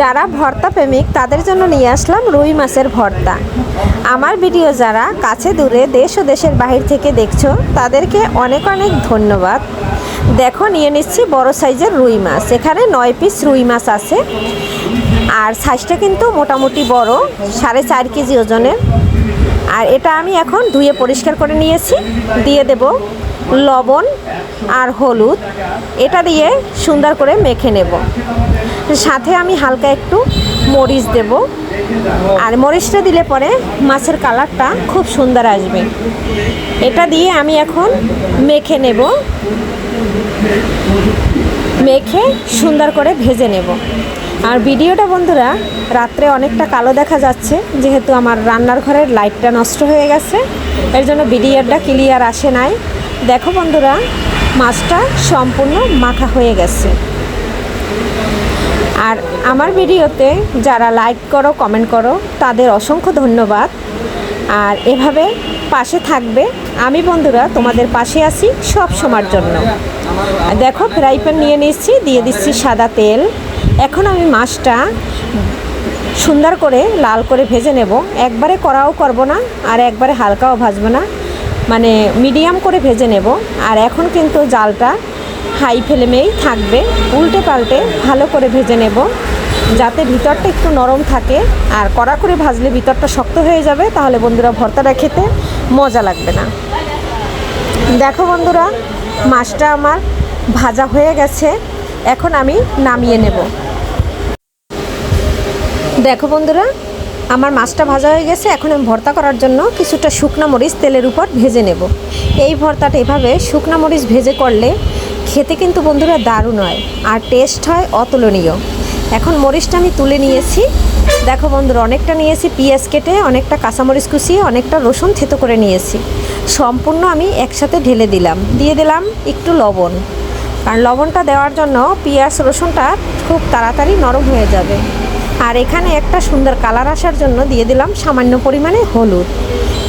যারা ভর্তা প্রেমিক, তাদের জন্য নিয়ে আসলাম রুই মাছের ভর্তা। আমার ভিডিও যারা কাছে দূরে দেশ ও দেশের বাহির থেকে দেখছ, তাদেরকে অনেক অনেক ধন্যবাদ। দেখো, নিয়ে নিচ্ছি বড় সাইজের রুই মাছ। এখানে নয় পিস রুই মাছ আছে। আর সাইজটা কিন্তু মোটামুটি বড়, সাড়ে চার কেজি ওজনের। আর এটা আমি এখন ধুয়ে পরিষ্কার করে নিয়েছি। দিয়ে দেব লবণ আর হলুদ। এটা দিয়ে সুন্দর করে মেখে নেব। সাথে আমি হালকা একটু মরিচ দেব। আর মরিচটা দিলে পরে মাছের কালারটা খুব সুন্দর আসবে। এটা দিয়ে আমি এখন মেখে নেব। মেখে সুন্দর করে ভেজে নেব। আর ভিডিওটা বন্ধুরা, রাত্রে অনেকটা কালো দেখা যাচ্ছে, যেহেতু আমার রান্নার ঘরের লাইটটা নষ্ট হয়ে গেছে, এর জন্য ভিডিওটা ক্লিয়ার আসে নাই। দেখো বন্ধুরা, মাছটা সম্পূর্ণ মাখা হয়ে গেছে। আর আমার ভিডিওতে যারা লাইক করো কমেন্ট করো, তাদের অসংখ্য ধন্যবাদ। আর এভাবে পাশে থাকবে আমি বন্ধুরা, তোমাদের পাশে আছি সব সময়ের জন্য। দেখো ফ্রাই প্যান নিয়ে নিচ্ছি দিয়ে দিচ্ছি সাদা তেল। এখন আমি মাছটা সুন্দর করে লাল করে ভেজে নেব। একবারে কড়াও করব না, আর একবারে হালকাও ভাজবো না। মানে মিডিয়াম করে ভেজে নেব। আর এখন কিন্তু জালটা হাই ফ্লেমেই থাকবে। উল্টে পাল্টে ভালো করে ভেজে নেব। যাতে ভিতরটা একটু নরম থাকে। আর কড়া করে ভাজলে ভিতরটা শক্ত হয়ে যাবে। তাহলে বন্ধুরা ভর্তাটা খেতে মজা লাগবে না। দেখো বন্ধুরা, মাছটা আমার ভাজা হয়ে গেছে। এখন আমি নামিয়ে নেব। দেখো বন্ধুরা, আমার মাছটা ভাজা হয়ে গেছে। এখন আমি ভর্তা করার জন্য কিছুটা শুকনো মরিচ তেলের উপর ভেজে নেব। এই ভর্তাটা এভাবে শুকনো মরিচ ভেজে করলে খেতে কিন্তু বন্ধুরা দারুণ হয়, আর টেস্ট হয় অতুলনীয়। এখন মরিচটা আমি তুলে নিয়েছি। দেখো বন্ধুরা, অনেকটা নিয়েছি পেঁয়াজ কেটে, অনেকটা কাঁচামরিচ কুচিয়ে, অনেকটা রসুন থেতো করে নিয়েছি। সম্পূর্ণ আমি একসাথে ঢেলে দিলাম। দিয়ে দিলাম একটু লবণ। কারণ লবণটা দেওয়ার জন্য পেঁয়াজ, রসুনটা খুব তাড়াতাড়ি নরম হয়ে যাবে। আর এখানে একটা সুন্দর কালার আসার জন্য দিয়ে দিলাম সামান্য পরিমাণে হলুদ।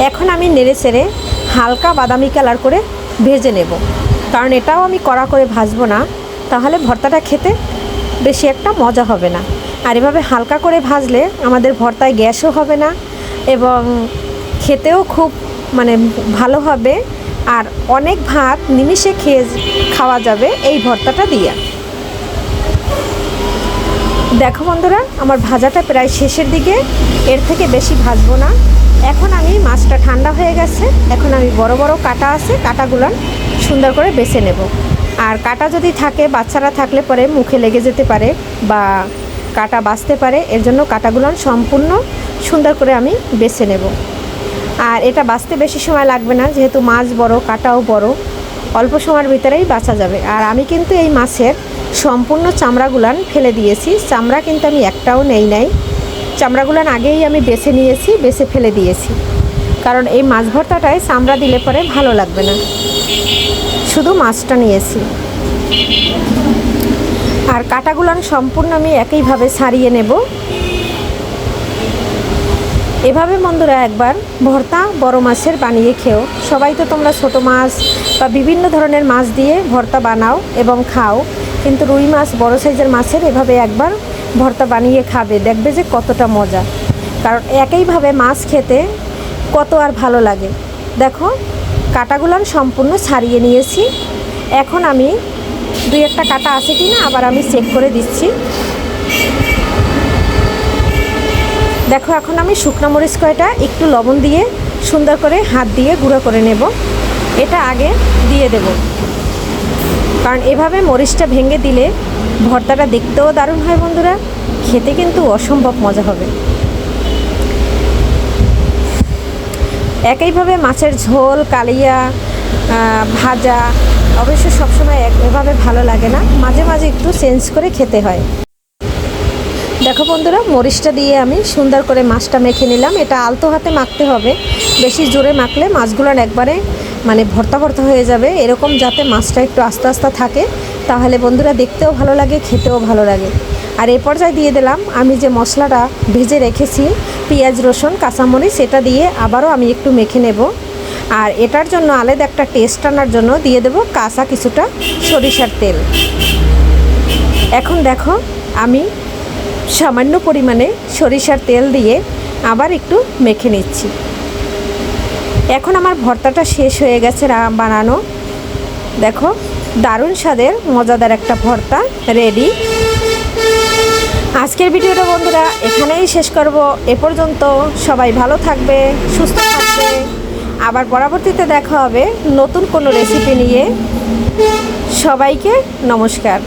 এখন আমি নেড়ে চেড়ে হালকা বাদামি কালার করে ভেজে নেব। কারণ এটাও আমি কড়া করে ভাজবো না, তাহলে ভর্তাটা খেতে বেশি একটা মজা হবে না। আর এভাবে হালকা করে ভাজলে আমাদের ভর্তায় গ্যাসও হবে না এবং খেতেও খুব মানে ভালো হবে। আর অনেক ভাত নিমিষে খেয়ে খাওয়া যাবে এই ভর্তাটা দিয়ে। দেখো বন্ধুরা, আমার ভাজাটা প্রায় শেষের দিকে, এর থেকে বেশি ভাজবো না। এখন আমি মাছটা ঠান্ডা হয়ে গেছে। এখন আমি বড় বড় কাটা আছে, কাটাগুলো সুন্দর করে বেছে নেব। আর কাটা যদি থাকে, বাচ্চারা থাকলে পরে মুখে লেগে যেতে পারে বা কাটা বাঁচতে পারে, এর জন্য কাটাগুলো সম্পূর্ণ সুন্দর করে আমি বেছে নেব। আর এটা বাঁচতে বেশি সময় লাগবে না, যেহেতু মাছ বড়, কাটাও বড়, অল্প সময়ের ভিতরেই বাঁচা যাবে। আর আমি কিন্তু এই মাছের সম্পূর্ণ চামড়াগুলান ফেলে দিয়েছি। চামড়া কিন্তু আমি একটাও নেই নাই। চামড়াগুলান আগেই আমি বেছে নিয়েছি, বেছে ফেলে দিয়েছি। কারণ এই মাছ ভর্তাটায় চামড়া দিলে পরে ভালো লাগবে না। শুধু মাছটা নিয়েছি। আর কাটাগুলান সম্পূর্ণ আমি একইভাবে ছাড়িয়ে নেব। এভাবে বন্ধুরা একবার ভর্তা বড় মাছের বানিয়ে খেও। সবাই তো তোমরা ছোট মাছ বা বিভিন্ন ধরনের মাছ দিয়ে ভর্তা বানাও এবং খাও। কিন্তু রুই মাছ বড় সাইজের মাছের এভাবে একবার ভর্তা বানিয়ে খাবে, দেখবে যে কতটা মজা। কারণ একইভাবে মাছ খেতে কত আর ভালো লাগে। দেখো, কাটাগুলান সম্পূর্ণ ছাড়িয়ে নিয়েছি। এখন আমি দুই একটা কাটা আছে কি না আবার আমি চেক করে দিচ্ছি। দেখো, এখন আমি শুকনো মরিচ কয়টা, একটু লবণ দিয়ে সুন্দর করে হাত দিয়ে গুঁড়ো করে নেব। এটা আগে দিয়ে দেব। কারণ এভাবে মরিচটা ভেঙে দিলে ভর্তাটা দেখতেও দারুণ হয় বন্ধুরা, খেতে কিন্তু অসম্ভব মজা হবে। একইভাবে মাছের ঝোল, কালিয়া ভাজা, অবশ্য সবসময় এক- এভাবে ভালো লাগে না, মাঝে মাঝে একটু চেঞ্জ করে খেতে হয়। দেখো বন্ধুরা, মরিচটা দিয়ে আমি সুন্দর করে মাছটা মেখে নিলাম। এটা আলতো হাতে মাখতে হবে, বেশি জোরে মাখলে মাছগুলো একবারে মানে ভর্তা ভর্তা হয়ে যাবে। এরকম যাতে মাছটা একটু আস্তে আস্তে থাকে, তাহলে বন্ধুরা দেখতেও ভালো লাগে, খেতেও ভালো লাগে। আর এ পর্যায়ে দিয়ে দিলাম আমি যে মশলাটা ভেজে রেখেছি, পেঁয়াজ, রসুন, কাঁচামরিচ, সেটা দিয়ে আবারও আমি একটু মেখে নেব। আর এটার জন্য আলাদা একটা টেস্ট আনার জন্য দিয়ে দেব কাঁচা কিছুটা সরিষার তেল। এখন দেখো আমি সামান্য পরিমাণে সরিষার তেল দিয়ে আবার একটু মেখে নিচ্ছি। এখন আমার ভর্তাটা শেষ হয়ে গেছে বানানো। দেখো, দারুণ স্বাদের, মজাদার একটা ভর্তা রেডি আজকের ভিডিওটা বন্ধুরা এখানেই শেষ করব। এ পর্যন্ত সবাই ভালো থাকবে, সুস্থ থাকবে। আবার পরবর্তীতে দেখা হবে নতুন কোনো রেসিপি নিয়ে। সবাইকে নমস্কার।